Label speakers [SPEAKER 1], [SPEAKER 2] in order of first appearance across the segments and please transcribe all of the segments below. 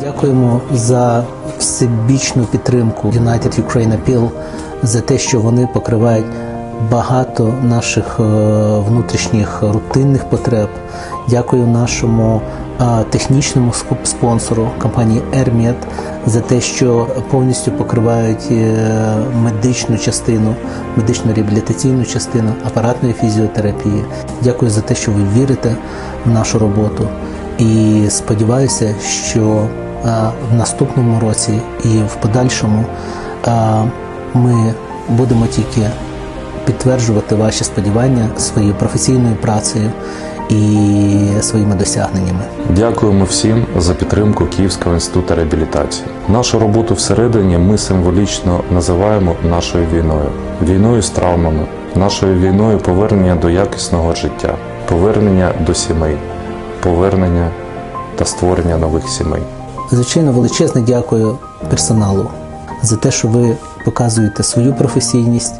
[SPEAKER 1] Дякуємо за всебічну підтримку United Ukraine Appeal, за те, що вони покривають багато наших е, внутрішніх рутинних потреб. Дякую нашому е, технічному спонсору компанії Ермет за те, що повністю покривають е, медичну частину, медично реабілітаційну частину апаратної фізіотерапії. Дякую за те, що ви вірите в нашу роботу. І сподіваюся, що в наступному році і в подальшому е, ми будемо тільки підтверджувати ваші сподівання своєю професійною працею і своїми досягненнями.
[SPEAKER 2] Дякуємо всім за підтримку Київського інституту реабілітації. Нашу роботу всередині ми символічно називаємо нашою війною, війною з травмами, нашою війною повернення до якісного життя, повернення до сімей, повернення та створення нових сімей.
[SPEAKER 1] Звичайно, величезне дякую персоналу за те, що ви показуєте свою професійність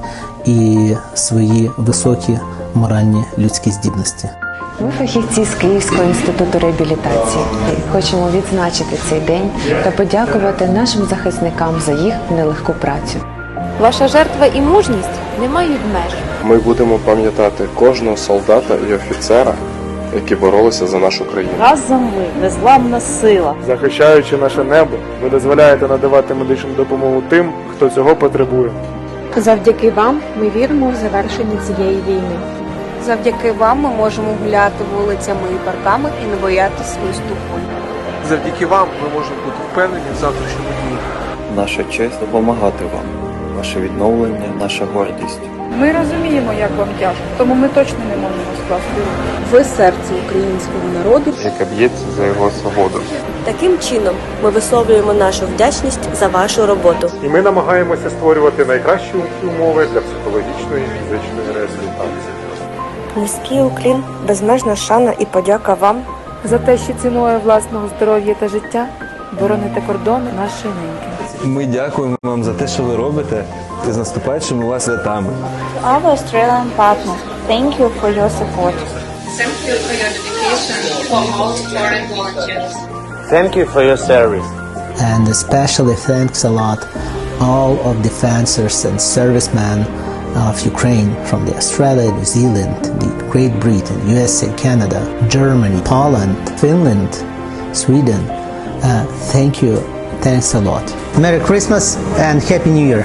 [SPEAKER 1] і свої високі моральні людські здібності.
[SPEAKER 3] Ми фахівці з Київського інституту реабілітації. Хочемо відзначити цей день та подякувати нашим захисникам за їх нелегку працю.
[SPEAKER 4] Ваша жертва і мужність не мають меж.
[SPEAKER 5] Ми будемо пам'ятати кожного солдата і офіцера, які боролися за нашу країну.
[SPEAKER 6] Разом ми незламна сила.
[SPEAKER 7] Захищаючи наше небо, ви дозволяєте надавати медичну допомогу тим, хто цього потребує.
[SPEAKER 4] Завдяки вам ми віримо в завершення цієї війни.
[SPEAKER 8] Завдяки вам ми можемо гуляти вулицями і парками і не боятися виступу.
[SPEAKER 9] Завдяки вам ми можемо бути впевнені в завтрашньому дні.
[SPEAKER 10] Наша честь допомагати вам. Ваше відновлення, наша гордість.
[SPEAKER 6] Ми розуміємо, як вам тяжко, тому ми точно не можемо скласти руки.
[SPEAKER 8] Ви серце українського народу.
[SPEAKER 5] яка б'ється за його свободу.
[SPEAKER 11] Таким чином ми висловлюємо нашу вдячність за вашу роботу.
[SPEAKER 7] І ми намагаємося створювати найкращі умови для психологічної і фізичної реабілітації.
[SPEAKER 11] Низький уклін, безмежна шана і подяка вам.
[SPEAKER 6] За те, що ціною власного здоров'я та життя бороните кордони нашої неньки.
[SPEAKER 12] Ми дякуємо вам за те, що ви робите, і з наступаючими вас святами.
[SPEAKER 11] Our Australian partners, thank you for your support.
[SPEAKER 10] Thank you for your service.
[SPEAKER 1] And especially thanks a lot all of the fencers and servicemen of Ukraine from the Australia, New Zealand, the Great Britain, USA, Canada, Germany, Poland, Finland, Sweden. Uh, thank you. Thanks a lot. Merry Christmas and Happy New Year.